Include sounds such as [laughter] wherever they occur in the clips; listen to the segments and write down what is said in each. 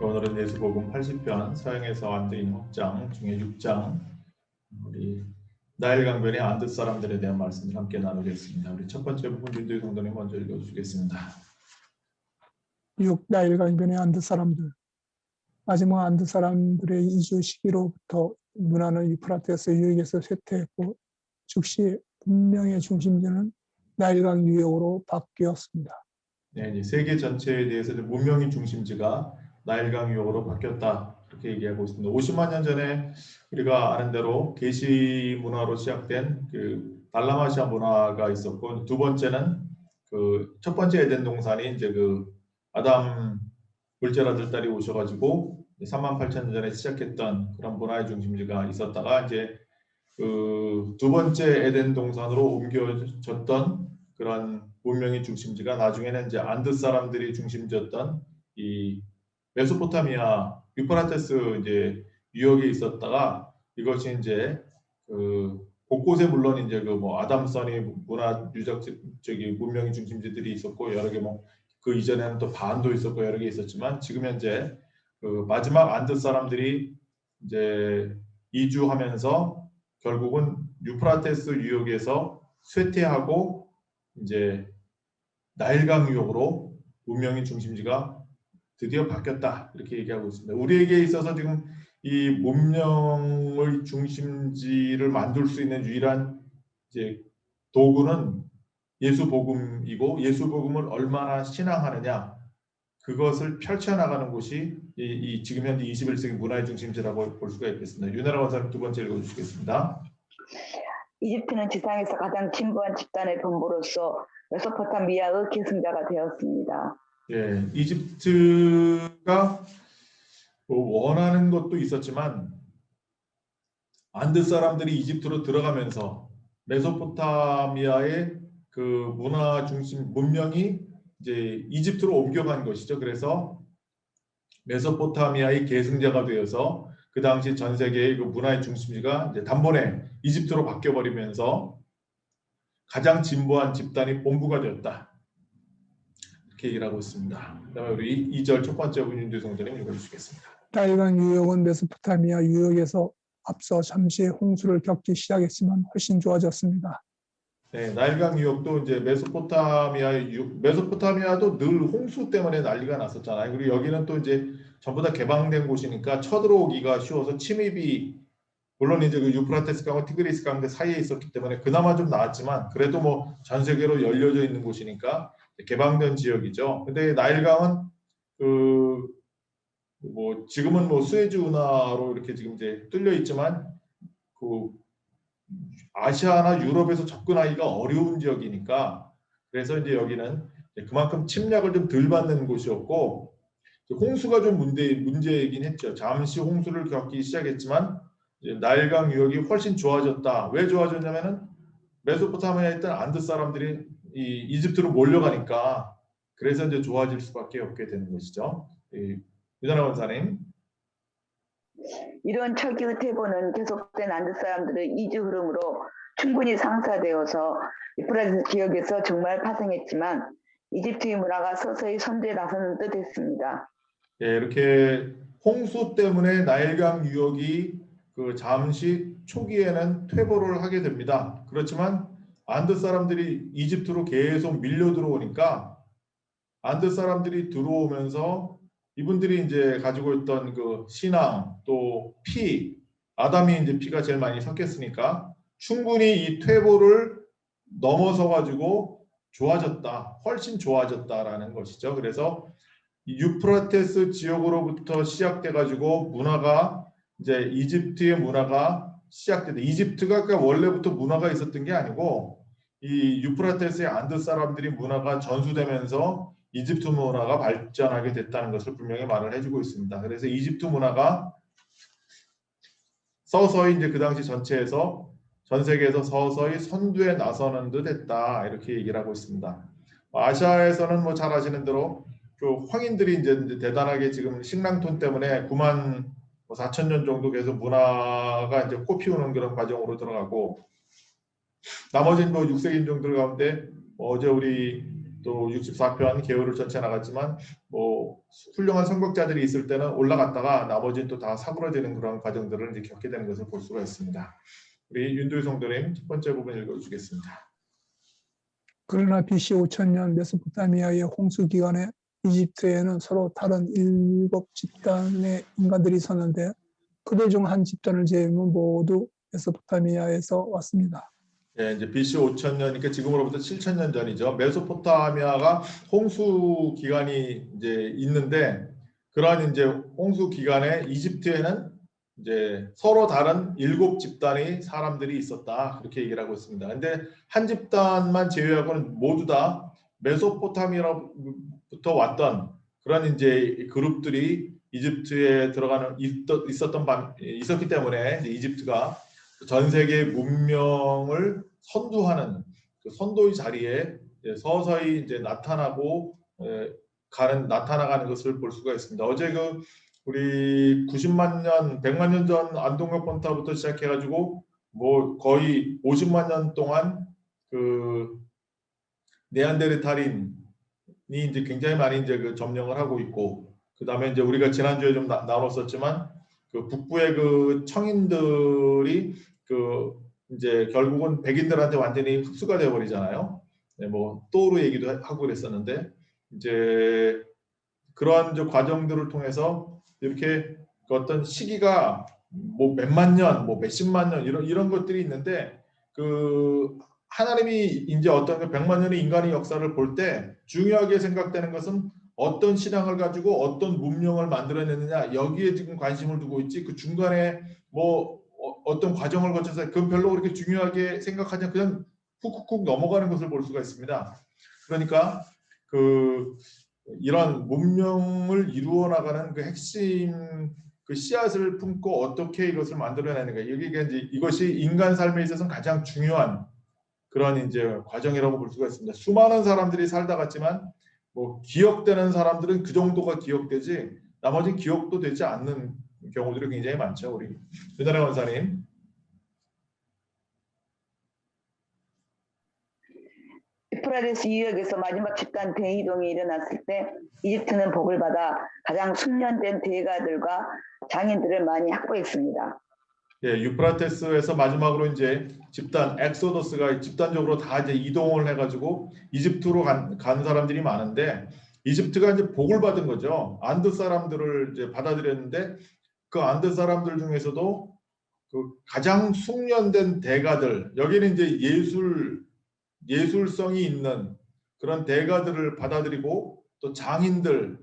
오늘은 예수복음 80편 서양에서 안드인 확장 중에 6장 우리 나일 강변의 안드 사람들에 대한 말씀을 함께 나누겠습니다. 우리 첫 번째 부분 윤도희 성도님 먼저 읽어주시겠습니다. 6 나일 강변의 안드 사람들 마지막 안드 사람들의 이주 시기로부터 문화는 유프라테스 유역에서 쇠퇴했고 즉시 분명의 중심지는 나일강 유역으로 바뀌었습니다. 네, 세계 전체에 대해서 문명의 중심지가 나일강 유역으로 바뀌었다 이렇게 얘기하고 있습니다. 50만 년 전에 우리가 아는 대로 게시 문화로 시작된 그 달라마시아 문화가 있었고 두 번째는 그 첫 번째 에덴 동산이 이제 그 아담 물질 아들 딸이 오셔가지고 3만 8천 년 전에 시작했던 그런 문화의 중심지가 있었다가 이제 그 두 번째 에덴 동산으로 옮겨졌던 그런 문명의 중심지가 나중에는 이제 안드 사람들이 중심지였던 이 메소포타미아 유프라테스 이제 유역에 있었다가 이것이 이제 그 곳곳에 물론 이제 그 뭐 아담선이 문화 유적 저기 문명의 중심지들이 있었고 여러 개 뭐 그 이전에는 또 반도 있었고 여러 개 있었지만 지금 현재 그 마지막 안드 사람들이 이제 이주하면서 결국은 유프라테스 유역에서 쇠퇴하고 이제 나일강 유역으로 문명의 중심지가 드디어 바뀌었다 이렇게 얘기하고 있습니다. 우리에게 있어서 지금 이 문명의 중심지를 만들 수 있는 유일한 이제 도구는 예수 복음이고 예수 복음을 얼마나 신앙하느냐 그것을 펼쳐나가는 곳이 이, 이 지금 현재 21세기 문화의 중심지라고 볼 수가 있겠습니다. 윤나라 원사님 두 번째 읽어주시겠습니다. 이집트는 지상에서 가장 진부한 집단의 본부로서 메소포타미아의 계승자가 되었습니다. 예, 이집트가 뭐 원하는 것도 있었지만 안드 사람들이 이집트로 들어가면서 메소포타미아의 그 문화 중심 문명이 이제 이집트로 옮겨간 것이죠. 그래서 메소포타미아의 계승자가 되어서 그 당시 전 세계의 그 문화의 중심지가 이제 단번에 이집트로 바뀌어 버리면서 가장 진보한 집단이 본부가 되었다. 얘기를 하고 있습니다. 그다음에 우리 2절 첫 번째 문인도 성전님 읽어주시겠습니다. 나일강 유역은 메소포타미아 유역에서 앞서 잠시 홍수를 겪기 시작했지만 훨씬 좋아졌습니다. 네, 나일강 유역도 이제 메소포타미아 유, 메소포타미아도 늘 홍수 때문에 난리가 났었잖아요. 그리고 여기는 또 이제 전부 다 개방된 곳이니까 쳐들어오기가 쉬워서 침입이 물론 이제 그 유프라테스 강과 티그리스 강 사이에 있었기 때문에 그나마 좀 나았지만 그래도 뭐 전 세계로 열려져 있는 곳이니까 개방된 지역이죠. 근데 나일강은 그 뭐 지금은 뭐 수에즈 운하로 이렇게 지금 이제 뚫려 있지만 그 아시아나 유럽에서 접근하기가 어려운 지역이니까 그래서 이제 여기는 그만큼 침략을 좀 덜 받는 곳이었고 홍수가 좀 문제 문제이긴 했죠. 잠시 홍수를 겪기 시작했지만 나일강 유역이 훨씬 좋아졌다. 왜 좋아졌냐면은 메소포타미아에 있던 안드 사람들이 이 이집트로 몰려가니까 그래서 이제 좋아질 수밖에 없게 되는 것이죠. 유단아 원사님. 이런 철기의 태보는 계속된 안드 사람들의 이주 흐름으로 충분히 상사되어서 유프라테스 지역에서 정말 파생했지만 이집트의 문화가 서서히 선두에 나서는 듯 했습니다. 예, 이렇게 홍수 때문에 나일강 유역이 그 잠시 초기에는 퇴보를 하게 됩니다. 그렇지만 안드 사람들이 이집트로 계속 밀려 들어오니까 안드 사람들이 들어오면서 이분들이 이제 가지고 있던 그 신앙 또 피, 아담이 이제 피가 제일 많이 섞였으니까 충분히 이 퇴보를 넘어서 가지고 좋아졌다, 훨씬 좋아졌다라는 것이죠. 그래서 유프라테스 지역으로부터 시작돼 가지고 문화가 이제 이집트의 문화가 시작됐다. 이집트가 그러니까 원래부터 문화가 있었던 게 아니고 이 유프라테스의 안드 사람들이 문화가 전수되면서 이집트 문화가 발전하게 됐다는 것을 분명히 말을 해주고 있습니다. 그래서 이집트 문화가 서서히 이제 그 당시 전체에서 전 세계에서 서서히 선두에 나서는 듯 했다 이렇게 얘기를 하고 있습니다. 아시아에서는 뭐 잘 아시는 대로 그 황인들이 이제 대단하게 지금 식량톤 때문에 9만 4천 년 정도 계속 문화가 이제 꽃피우는 그런 과정으로 들어가고 나머지는 뭐 6세기 인종들 가운데 어제 우리 또 64편 개울을 전체 나갔지만 뭐 훌륭한 선곡자들이 있을 때는 올라갔다가 나머지는 또 다 사그러지는 그런 과정들을 이제 겪게 되는 것을 볼 수가 있습니다. 우리 윤도희 성도님 첫 번째 부분 읽어주겠습니다. 그러나 BC 5000년 메소포타미아의 홍수 기간에 이집트에는 서로 다른 일곱 집단의 인간들이 있었는데 그들 중 한 집단을 제외하면 모두 메소포타미아에서 왔습니다. 예, 이제 BC 5000년, 그러니까 지금으로부터 7000년 전이죠. 메소포타미아가 홍수 기간이 이제 있는데 그런 이제 홍수 기간에 이집트에는 이제 서로 다른 일곱 집단의 사람들이 있었다 그렇게 얘기를 하고 있습니다. 근데 한 집단만 제외하고는 모두 다 메소포타미아로 부터 왔던 그런 이제 그룹들이 이집트에 들어가는 있었- 있었던 반 있었기 때문에 이집트가 전 세계 문명을 선두하는 그 선도의 자리에 서서히 이제 나타나고 에, 가는 나타나가는 것을 볼 수가 있습니다. 어제 그 우리 90만 년, 100만 년 전 안동역 번타부터 시작해가지고 뭐 거의 50만 년 동안 그 네안데르탈인 이 이제 굉장히 많이 이제 그 점령을 하고 있고 그 다음에 이제 우리가 지난주에 좀 나, 나눴었지만 그 북부의 그 청인들이 그 이제 결국은 백인들한테 완전히 흡수가 되어 버리잖아요. 네, 뭐 또르 얘기도 하고 그랬었는데 이제 그러한 저 과정들을 통해서 이렇게 그 어떤 시기가 뭐 몇만 년, 뭐 몇십만 년 이런 이런 것들이 있는데 그 하나님이 이제 어떤 그 백만 년의 인간의 역사를 볼 때 중요하게 생각되는 것은 어떤 신앙을 가지고 어떤 문명을 만들어내느냐 여기에 지금 관심을 두고 있지 그 중간에 뭐 어- 어떤 과정을 거쳐서 그건 별로 그렇게 중요하게 생각하지 그냥 훅훅훅 넘어가는 것을 볼 수가 있습니다. 그러니까 그 이런 문명을 이루어 나가는 그 핵심 그 씨앗을 품고 어떻게 이것을 만들어내는가 이게 이제 이것이 인간 삶에 있어서는 가장 중요한 그런 이제 과정이라고 볼 수가 있습니다. 수많은 사람들이 살다 갔지만 뭐 기억되는 사람들은 그 정도가 기억되지 나머지 기억도 되지 않는 경우들이 굉장히 많죠. 우리 윤나래 원사님. 유프라데스 유역에서 마지막 집단 대이동이 일어났을 때 이집트는 복을 받아 가장 숙련된 대가들과 장인들을 많이 확보했습니다. 예, 유프라테스에서 마지막으로 이제 집단 엑소더스가 집단적으로 다 이제 이동을 해가지고 이집트로 간, 간 사람들이 많은데 이집트가 이제 복을 받은 거죠. 안드 사람들을 이제 받아들였는데 그 안드 사람들 중에서도 그 가장 숙련된 대가들 여기는 이제 예술 예술성이 있는 그런 대가들을 받아들이고 또 장인들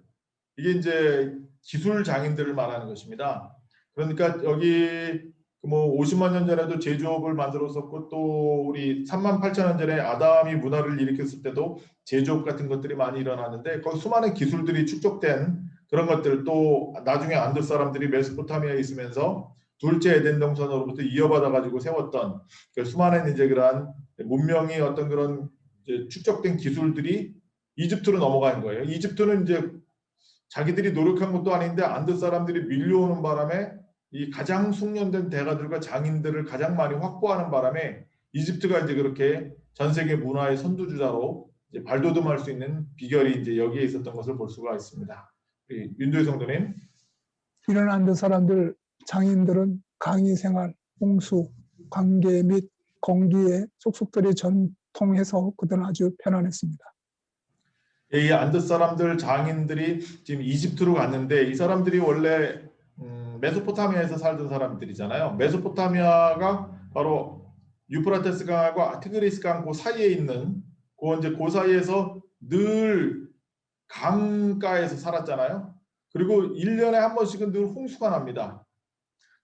이게 이제 기술 장인들을 말하는 것입니다. 그러니까 여기 뭐 50만 년 전에도 제조업을 만들었었고 또 우리 3만 8천 년 전에 아담이 문화를 일으켰을 때도 제조업 같은 것들이 많이 일어났는데 거기 수많은 기술들이 축적된 그런 것들 또 나중에 안드 사람들이 메소포타미아에 있으면서 둘째 에덴 동산으로부터 이어받아 가지고 세웠던 그 수많은 이제 그러한 문명이 어떤 그런 축적된 기술들이 이집트로 넘어간 거예요. 이집트는 이제 자기들이 노력한 것도 아닌데 안드 사람들이 밀려오는 바람에 이 가장 숙련된 대가들과 장인들을 가장 많이 확보하는 바람에 이집트가 이제 그렇게 전 세계 문화의 선두주자로 발돋움할 수 있는 비결이 이제 여기에 있었던 것을 볼 수가 있습니다. 윤도희 성도님. 이런 안드 사람들 장인들은 강의 생활, 홍수, 관계 및 공기에 속속들이 전통해서 그들은 아주 편안했습니다. 이 안드 사람들 장인들이 지금 이집트로 갔는데 이 사람들이 원래 음, 메소포타미아에서 살던 사람들이잖아요. 메소포타미아가 바로 유프라테스 강하고 티그리스 강그 사이에 있는 그 이제 그 사이에서 늘 강가에서 살았잖아요. 그리고 1년에 한 번씩은 늘 홍수가 납니다.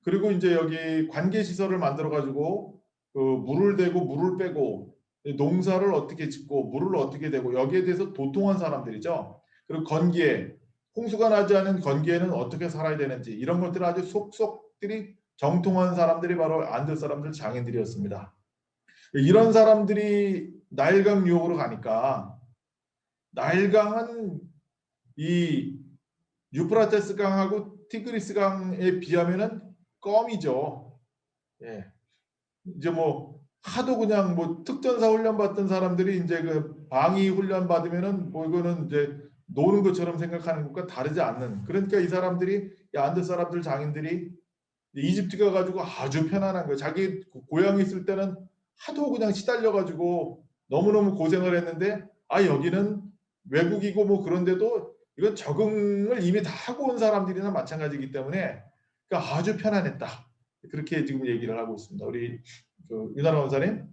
그리고 이제 여기 관계 시설을 만들어 가지고 그 물을 대고 물을 빼고 농사를 어떻게 짓고 물을 어떻게 대고 여기에 대해서 도통한 사람들이죠. 그리고 건기에 홍수가 나지 않은 건기에는 어떻게 살아야 되는지 이런 것들을 아주 속속들이 정통한 사람들이 바로 안드 사람들 장인들이었습니다. 이런 사람들이 나일강 유역으로 가니까 나일강은 이 유프라테스 강하고 티그리스 강에 비하면은 껌이죠. 예. 이제 뭐 하도 그냥 뭐 특전사 훈련 받던 사람들이 이제 그 방위 훈련 받으면은 뭐 이거는 이제 노는 것처럼 생각하는 것과 다르지 않는 그러니까 이 사람들이 이 안드 사람들 장인들이 이집트 가 가지고 아주 편안한 거예요. 자기 고향에 있을 때는 하도 그냥 시달려 가지고 너무너무 고생을 했는데 아 여기는 외국이고 뭐 그런데도 이건 적응을 이미 다 하고 온 사람들이나 마찬가지이기 때문에 그러니까 아주 편안했다. 그렇게 지금 얘기를 하고 있습니다. 우리 그 유나라 원사님.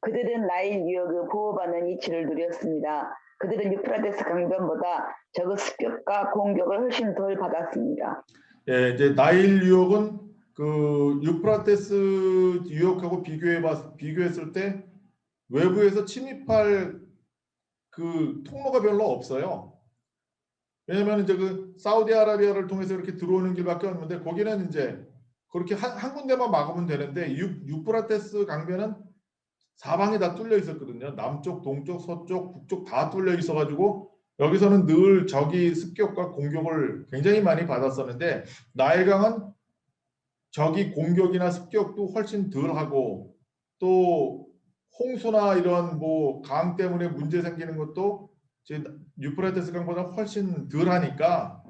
그들은 나일 유역을 보호받는 이치를 누렸습니다. 그들은 유프라데스 강변보다 적은 습격과 공격을 훨씬 덜 받았습니다. 예, 이제 나일 유역은 그 유프라테스 유역하고 비교해 봤 비교했을 때 외부에서 침입할 그 통로가 별로 없어요. 왜냐면 이제 그 사우디아라비아를 통해서 이렇게 들어오는 길밖에 없는데 거기는 이제 그렇게 한, 한 군데만 막으면 되는데 유, 유프라테스 강변은 사방이 다 뚫려 있었거든요. 남쪽, 동쪽, 서쪽, 북쪽 다 뚫려 있어가지고 여기서는 늘 적이 습격과 공격을 굉장히 많이 받았었는데 나일강은 적이 공격이나 습격도 훨씬 덜 하고 또 홍수나 이런 뭐 강 때문에 문제 생기는 것도 제 유프라테스 강보다 훨씬 덜 하니까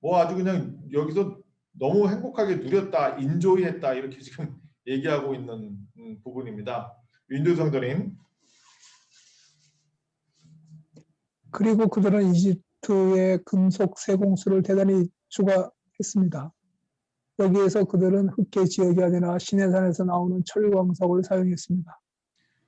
뭐 아주 그냥 여기서 너무 행복하게 누렸다, 인조이했다 이렇게 지금 [laughs] 얘기하고 있는 음, 부분입니다. 윤두 성도님. 그리고 그들은 이집트의 금속 세공수를 대단히 추가했습니다. 여기에서 그들은 흑계 지역이 아니라 시내산에서 나오는 철광석을 사용했습니다.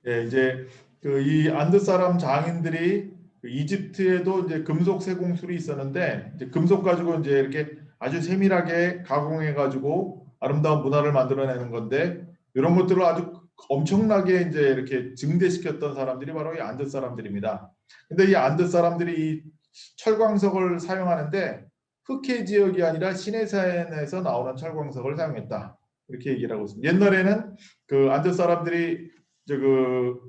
예, 이제 그 이 안드 사람 장인들이 그 이집트에도 이제 금속 세공술이 있었는데 이제 금속 가지고 이제 이렇게 아주 세밀하게 가공해 가지고 아름다운 문화를 만들어내는 건데 이런 것들을 아주 엄청나게 이제 이렇게 증대시켰던 사람들이 바로 이 안드 사람들입니다. 근데 이 안드 사람들이 이 철광석을 사용하는데 흑해 지역이 아니라 시내산에서 나오는 철광석을 사용했다. 이렇게 얘기를 하고 있습니다. 옛날에는 그 안드 사람들이 이제 그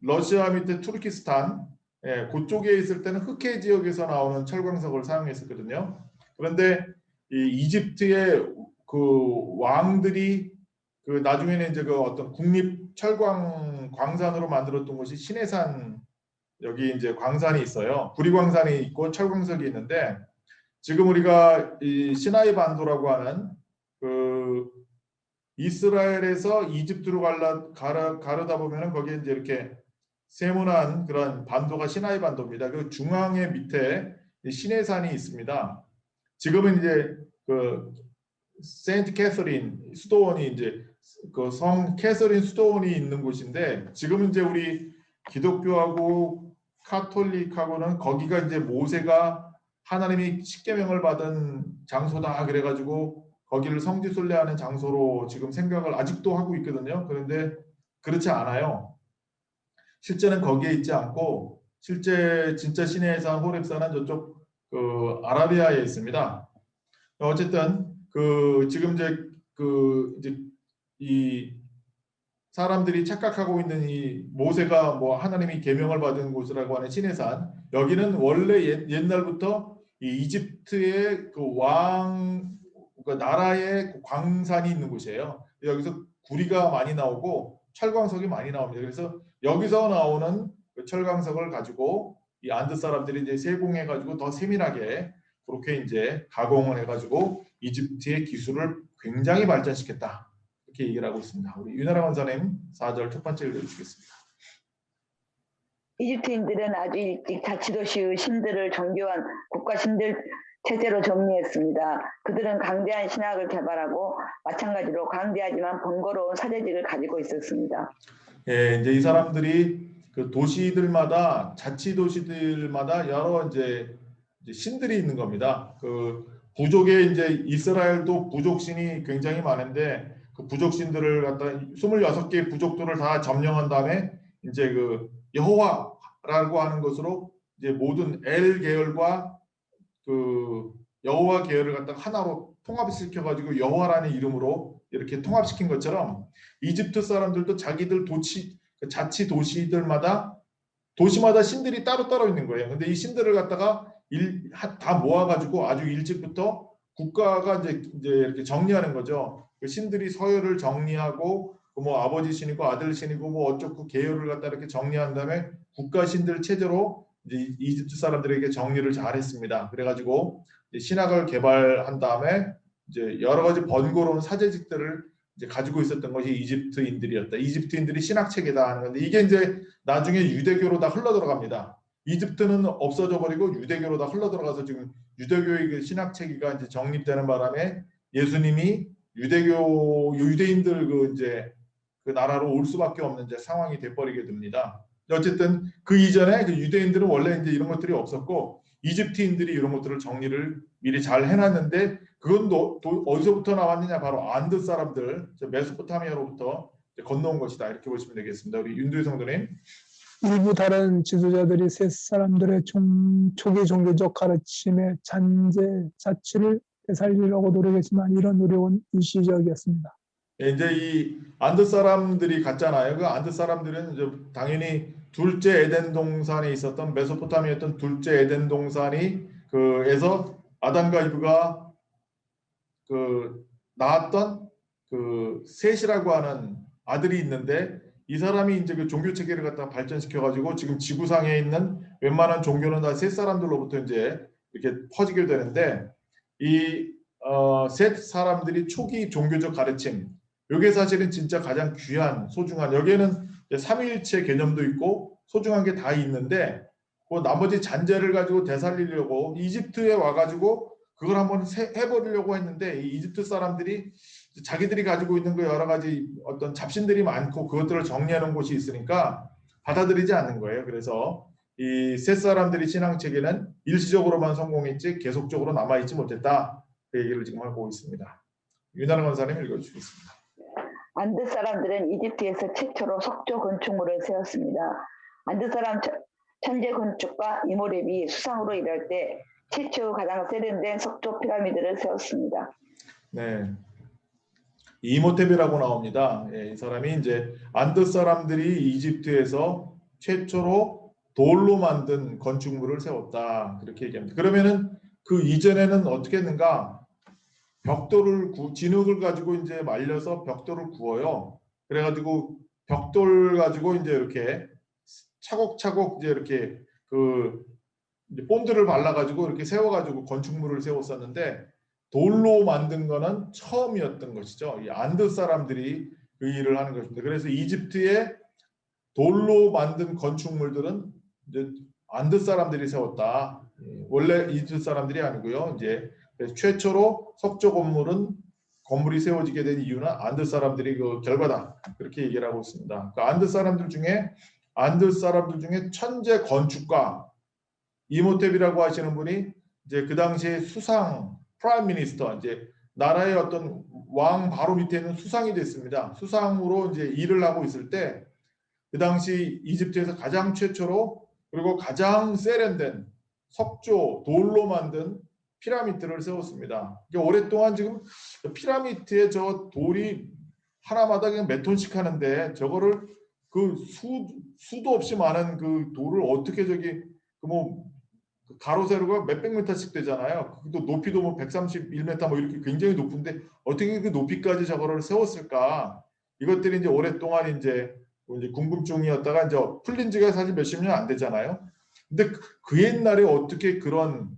러시아 밑에 투르키스탄 예, 그쪽에 있을 때는 흑해 지역에서 나오는 철광석을 사용했었거든요. 그런데 이 이집트의 그 왕들이 그 나중에는 이제 그 어떤 국립 철광 광산으로 만들었던 곳이 신해산 여기 이제 광산이 있어요. 구리광산이 있고 철광석이 있는데 지금 우리가 이 시나이 반도라고 하는 그 이스라엘에서 이집트로 갈라, 가르, 가르다 보면은 거기에 이제 이렇게 세모난 그런 반도가 시나이 반도입니다. 그 중앙에 밑에 이 시내산이 있습니다. 지금은 이제 그 세인트 캐서린 수도원이 이제 그 성 캐서린 수도원이 있는 곳인데 지금은 이제 우리 기독교하고 카톨릭하고는 거기가 이제 모세가 하나님이 십계명을 받은 장소다 그래가지고 거기를 성지순례하는 장소로 지금 생각을 아직도 하고 있거든요. 그런데 그렇지 않아요. 실제는 거기에 있지 않고 실제 진짜 시내산 호렙산은 저쪽 그 아라비아에 있습니다. 어쨌든 그 지금 이제 그 이제 이 사람들이 착각하고 있는 이 모세가 뭐 하나님이 계명을 받은 곳이라고 하는 시내산 여기는 원래 옛, 옛날부터 이 이집트의 그왕그 나라의 그 광산이 있는 곳이에요. 여기서 구리가 많이 나오고 철광석이 많이 나옵니다. 그래서 여기서 나오는 그 철광석을 가지고 이 안드 사람들이 이제 세공해 가지고 더 세밀하게 그렇게 이제 가공을 해 가지고 이집트의 기술을 굉장히 발전시켰다. 이렇게 얘기를 하고 있습니다. 우리 유나라 원사님 4절 첫 번째 읽어주시겠습니다. 이집트인들은 아주 일찍 자치도시의 신들을 정교한 국가 신들 체제로 정리했습니다. 그들은 강대한 신학을 개발하고 마찬가지로 강대하지만 번거로운 사대직을 가지고 있었습니다. 예, 이제 이 사람들이 그 도시들마다 자치 도시들마다 여러 이제, 이제 신들이 있는 겁니다. 그 부족에 이제 이스라엘도 부족 신이 굉장히 많은데 그 부족신들을 갖다 26개 부족들을 다 점령한 다음에 이제 그 여호와라고 하는 것으로 이제 모든 엘 계열과 그 여호와 계열을 갖다 하나로 통합시켜 가지고 여호와라는 이름으로 이렇게 통합시킨 것처럼 이집트 사람들도 자기들 도치 그 자치 도시들마다 도시마다 신들이 따로따로 있는 거예요. 근데 이 신들을 갖다가 일, 하- 다 모아 가지고 아주 일찍부터 국가가 이제, 이제 이렇게 정리하는 거죠. 그 신들이 서열을 정리하고 그 뭐 아버지 신이고 아들 신이고 뭐 어쩌고 계열을 갖다 이렇게 정리한 다음에 국가 신들 체제로 이제 이집트 사람들에게 정리를 잘 했습니다. 그래가지고 신학을 개발한 다음에 이제 여러 가지 번거로운 사제직들을 이제 가지고 있었던 것이 이집트인들이었다. 이집트인들이 신학 체계다 하는 건데 이게 이제 나중에 유대교로 다 흘러 들어갑니다. 이집트는 없어져 버리고 유대교로 다 흘러 들어가서 지금 유대교의 그 신학 체계가 이제 정립되는 바람에 예수님이 유대교 유대인들 그 이제 그 나라로 올 수밖에 없는 이제 상황이 돼버리게 됩니다. 어쨌든 그 이전에 그 유대인들은 원래 이제 이런 것들이 없었고 이집트인들이 이런 것들을 정리를 미리 잘 해놨는데 그건 또, 또 어디서부터 나왔느냐 바로 안드 사람들 저 메소포타미아로부터 건너온 것이다 이렇게 보시면 되겠습니다. 우리 윤두희 성도님. 일부 다른 지도자들이 셋 사람들의 종, 초기 종교적 가르침의 잔재 자취를 되 살리려고 노력했지만 이런 노력은 일시적이었습니다. 예, 이제 이 안드 사람들이 갔잖아요. 그 안드 사람들은 이제 당연히 둘째 에덴 동산에 있었던 메소포타미아였던 둘째 에덴 동산이 그에서 아담과 이브가 그 낳았던 그 셋이라고 하는 아들이 있는데 이 사람이 이제 그 종교 체계를 갖다 발전시켜 가지고 지금 지구상에 있는 웬만한 종교는 다 셋 사람들로부터 이제 이렇게 퍼지게 되는데 이셋 사람들이 초기 종교적 가르침 이게 사실은 진짜 가장 귀한 소중한 여기에는 삼위일체 개념도 있고 소중한 게 다 있는데 그 나머지 잔재를 가지고 되살리려고 이집트에 와가지고 그걸 한번 세- 해버리려고 했는데 이 이집트 사람들이 자기들이 가지고 있는 그 여러 가지 어떤 잡신들이 많고 그것들을 정리하는 곳이 있으니까 받아들이지 않는 거예요. 그래서 이 셋 사람들이 신앙 체계는 일시적으로만 성공했지 계속적으로 남아있지 못했다. 그 얘기를 지금 하고 있습니다. 윤하는 권사님 읽어주시겠습니다. 안드 사람들은 이집트에서 최초로 석조 건축물을 세웠습니다. 안드 사람 천- 천재 건축가 이모렙이 수상으로 일할 때 최초 가장 세련된 석조 피라미드를 세웠습니다. 네. 이모텝이라고 나옵니다. 예, 이 사람이 이제 안드 사람들이 이집트에서 최초로 돌로 만든 건축물을 세웠다. 그렇게 얘기합니다. 그러면은 그 이전에는 어떻게 했는가? 벽돌을 구, 진흙을 가지고 이제 말려서 벽돌을 구워요. 그래가지고 벽돌 가지고 이제 이렇게 차곡차곡 이제 이렇게 그 이제 본드를 발라가지고 이렇게 세워가지고 건축물을 세웠었는데 돌로 만든 거는 처음이었던 것이죠. 이 안드 사람들이 그 일을 하는 것입니다. 그래서 이집트의 돌로 만든 건축물들은 이제 안드 사람들이 세웠다. 예, 원래 이집트 사람들이 아니고요. 이제 최초로 석조 건물은 건물이 세워지게 된 이유는 안드 사람들이 그 결과다. 그렇게 얘기를 하고 있습니다. 그 안드 사람들 중에 안드 사람들 중에 천재 건축가 이모텝이라고 하시는 분이 이제 그 당시에 수상 프라임 미니스터 이제 나라의 어떤 왕 바로 밑에 있는 수상이 됐습니다. 수상으로 이제 일을 하고 있을 때 그 당시 이집트에서 가장 최초로 그리고 가장 세련된 석조 돌로 만든 피라미드를 세웠습니다. 이게 오랫동안 지금 피라미드에 저 돌이 하나마다 그냥 몇 톤씩 하는데 저거를 그 수 수도 없이 많은 그 돌을 어떻게 저기 그뭐 가로 세로가 몇백 미터씩 되잖아요. 또 높이도 뭐 131m 뭐 이렇게 굉장히 높은데 어떻게 그 높이까지 저거를 세웠을까? 이것들이 이제 오랫동안 이제 뭐 이제 궁금증이었다가 이제 풀린 지가 사실 몇십 년 안 되잖아요. 근데 그- 그 옛날에 어떻게 그런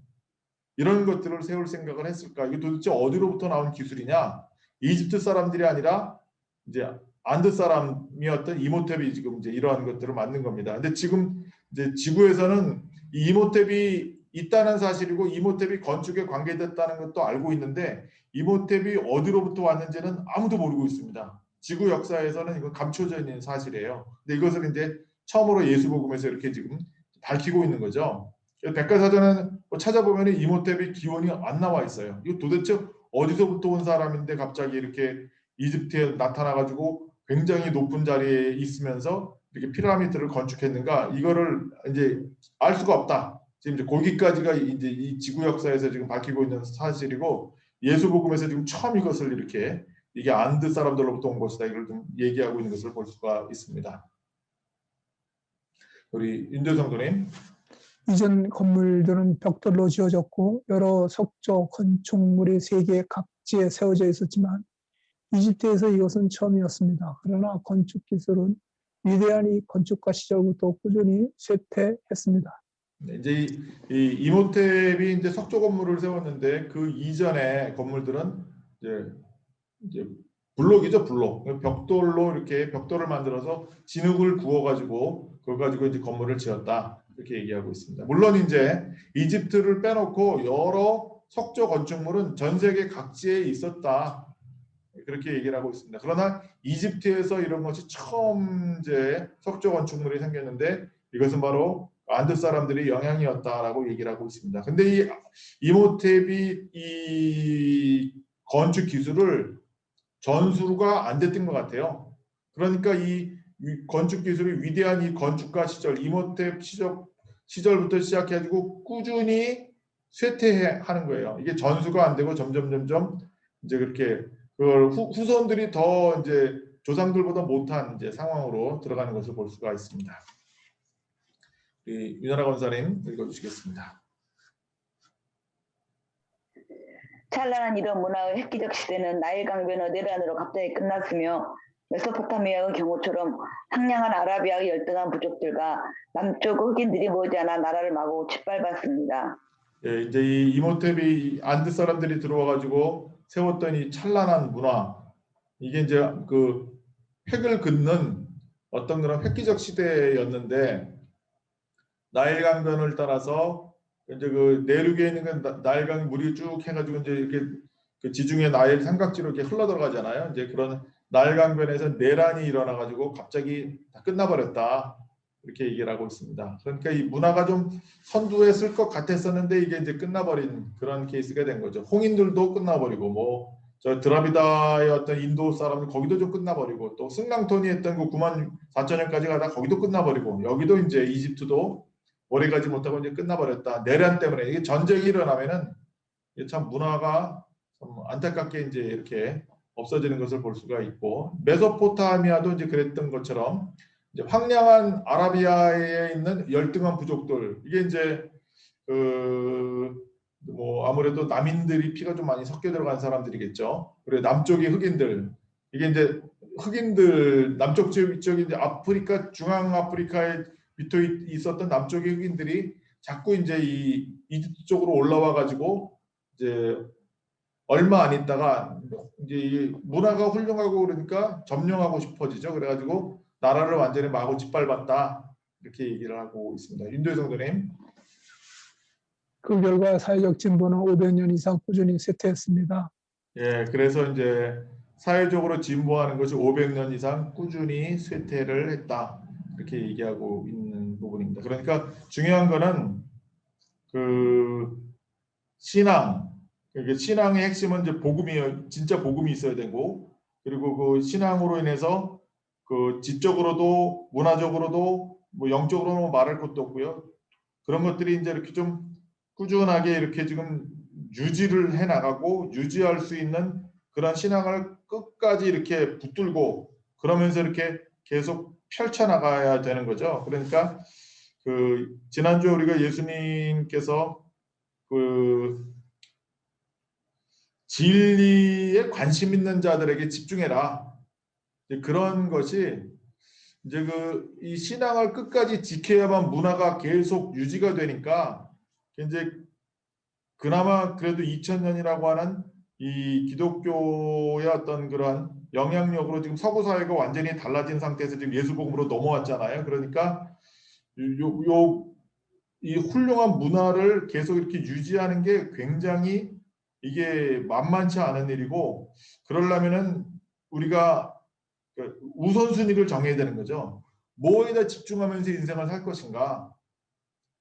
이런 것들을 세울 생각을 했을까? 이게 도대체 어디로부터 나온 기술이냐? 이집트 사람들이 아니라 이제 안드 사람이었던 이모텝이 지금 이제 이러한 것들을 만든 겁니다. 근데 지금 이제 지구에서는 이 이모텝이 있다는 사실이고 이모텝이 건축에 관계됐다는 것도 알고 있는데 이모텝이 어디로부터 왔는지는 아무도 모르고 있습니다. 지구 역사에서는 이건 감춰져 있는 사실이에요. 근데 이것을 이제 처음으로 예수복음에서 이렇게 지금 밝히고 있는 거죠. 백과사전은 뭐 찾아보면 이모텝의 기원이 안 나와 있어요. 이거 도대체 어디서부터 온 사람인데 갑자기 이렇게 이집트에 나타나가지고 굉장히 높은 자리에 있으면서 이렇게 피라미드를 건축했는가 이거를 이제 알 수가 없다. 지금 이제 거기까지가 이제 이 지구 역사에서 지금 밝히고 있는 사실이고 예수복음에서 지금 처음 이것을 이렇게 이게 안드 사람들로부터 온 것이다 이걸 좀 얘기하고 있는 것을 볼 수가 있습니다. 우리 윤대 성도님, 이전 건물들은 벽돌로 지어졌고 여러 석조 건축물이 세계 각지에 세워져 있었지만 이집트에서 이것은 처음이었습니다. 그러나 건축 기술은 위대한 이 건축가 시절부터 꾸준히 쇠퇴했습니다. 네, 이제 이, 이 이모탭이 이제 석조 건물을 세웠는데 그 이전에 건물들은 이제 이제 블록이죠 블록 벽돌로 이렇게 벽돌을 만들어서 진흙을 구워 가지고 그걸 가지고 이제 건물을 지었다 이렇게 얘기하고 있습니다. 물론 이제 이집트를 빼놓고 여러 석조 건축물은 전 세계 각지에 있었다 그렇게 얘기를 하고 있습니다. 그러나 이집트에서 이런 것이 처음 이제 석조 건축물이 생겼는데 이것은 바로 안드 사람들의 영향이었다라고 얘기를 하고 있습니다. 근데 이 이모탭이 이 건축 기술을 전수가 안 됐던 것 같아요. 그러니까 이, 이 건축 기술이 위대한 이 건축가 시절 이모탭 시절 시절부터 시작해가지고 꾸준히 쇠퇴하는 거예요. 이게 전수가 안 되고 점점 점점 이제 그렇게 그걸 후, 후손들이 더 이제 조상들보다 못한 이제 상황으로 들어가는 것을 볼 수가 있습니다. 우리 윤나라 권사님 읽어주시겠습니다. 찬란한 이런 문화의 획기적 시대는 나일 강변어 내란으로 갑자기 끝났으며 메소포타미아의 경우처럼 상냥한 아라비아의 열등한 부족들과 남쪽 흑인들이 머지않아 나라를 마구 짓밟았습니다. 예, 이제 이 이모탭이 안드 사람들이 들어와가지고 세웠던 이 찬란한 문화 이게 이제 그 획을 긋는 어떤 그런 획기적 시대였는데 나일 강변을 따라서 이제 그 내륙에 있는 그 나- 나일강 물이 쭉 해가지고 이제 이렇게 그 지중해 나일 삼각지로 이렇게 흘러 들어가잖아요. 이제 그런 나일강변에서 내란이 일어나가지고 갑자기 다 끝나버렸다 이렇게 얘기를 하고 있습니다. 그러니까 이 문화가 좀 선두했을 것 같았었는데 이게 이제 끝나버린 그런 케이스가 된 거죠. 홍인들도 끝나버리고 뭐 저 드라비다의 어떤 인도 사람들 거기도 좀 끝나버리고 또 승랑톤이 했던 그 9만 4천 년까지 가다 거기도 끝나버리고 여기도 이제 이집트도 오래 가지 못하고 이제 끝나버렸다. 내란 때문에 이게 전쟁이 일어나면은 참 문화가 참 안타깝게 이제 이렇게 없어지는 것을 볼 수가 있고 메소포타미아도 이제 그랬던 것처럼 이제 황량한 아라비아에 있는 열등한 부족들 이게 이제 그 뭐 아무래도 남인들이 피가 좀 많이 섞여 들어간 사람들이겠죠. 그리고 남쪽의 흑인들 이게 이제 흑인들 남쪽 지역 이제 아프리카 중앙 아프리카에 밑에 있었던 남쪽의 흑인들이 자꾸 이제 이 이집트 쪽으로 올라와 가지고 이제 얼마 안 있다가 이제 이 문화가 훌륭하고 그러니까 점령하고 싶어지죠. 그래가지고 나라를 완전히 마구 짓밟았다 이렇게 얘기를 하고 있습니다. 윤도희 성도님. 그 결과 사회적 진보는 500년 이상 꾸준히 쇠퇴했습니다. 예, 그래서 이제 사회적으로 진보하는 것이 500년 이상 꾸준히 쇠퇴를 했다 이렇게 얘기하고 있는 부분입니다. 그러니까 중요한 거는 그 신앙, 그러니까 신앙의 핵심은 이제 복음이 진짜 복음이 있어야 되고 그리고 그 신앙으로 인해서 그 지적으로도 문화적으로도 뭐 영적으로는 말할 것도 없고요. 그런 것들이 이제 이렇게 좀 꾸준하게 이렇게 지금 유지를 해 나가고 유지할 수 있는 그런 신앙을 끝까지 이렇게 붙들고 그러면서 이렇게 계속 펼쳐 나가야 되는 거죠. 그러니까 그 지난주 우리가 예수님께서 그 진리에 관심 있는 자들에게 집중해라. 그런 것이 이제 그 이 신앙을 끝까지 지켜야만 문화가 계속 유지가 되니까 이제 그나마 그래도 2000년이라고 하는 이 기독교의 어떤 그런 영향력으로 지금 서구 사회가 완전히 달라진 상태에서 지금 예수복음으로 넘어왔잖아요. 그러니까 요, 요, 이 훌륭한 문화를 계속 이렇게 유지하는 게 굉장히 이게 만만치 않은 일이고 그러려면은 우리가 그 우선순위를 정해야 되는 거죠. 뭐에다 집중하면서 인생을 살 것인가?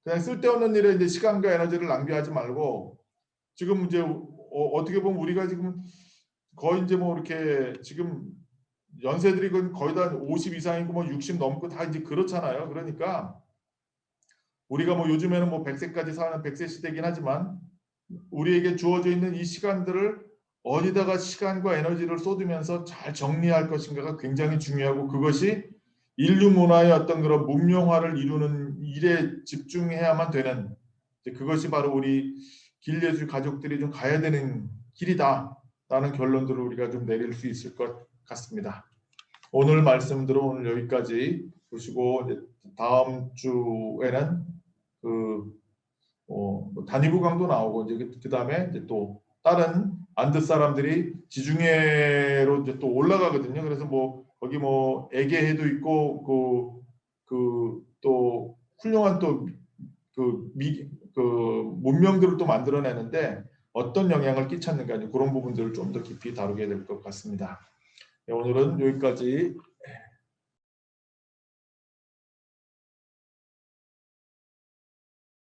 그냥 쓸데없는 일에 이제 시간과 에너지를 낭비하지 말고 지금 이제 어, 떻게 보면 우리가 지금 거의 이제 뭐 이렇게 지금 연세들이 거의- 다 50 이상이고 뭐 60 넘고 다 이제 그렇잖아요. 그러니까 우리가 뭐 요즘에는 뭐 100세까지 사는 100세 시대긴 하지만 우리에게 주어져 있는 이 시간들을 어디다가 시간과 에너지를 쏟으면서 잘 정리할 것인가가 굉장히 중요하고 그것이 인류 문화의 어떤 그런 문명화를 이루는 일에 집중해야만 되는 그것이 바로 우리 길예술 가족들이 좀 가야 되는 길이다 라는 결론들을 우리가 좀 내릴 수 있을 것 같습니다. 오늘 말씀들은 오늘 여기까지 보시고 다음 주에는 그 어, 뭐 단위부 강도 나오고 이제 그 다음에 이제 또 다른 안드 사람들이 지중해로 이제 또 올라가거든요. 그래서 뭐 거기 뭐 에게해도 있고 그 그 또 훌륭한 또그미 그 문명들을 또 만들어내는데 어떤 영향을 끼쳤는가 그런 부분들을 좀 더 깊이 다루게 될 것 같습니다. 네, 오늘은 여기까지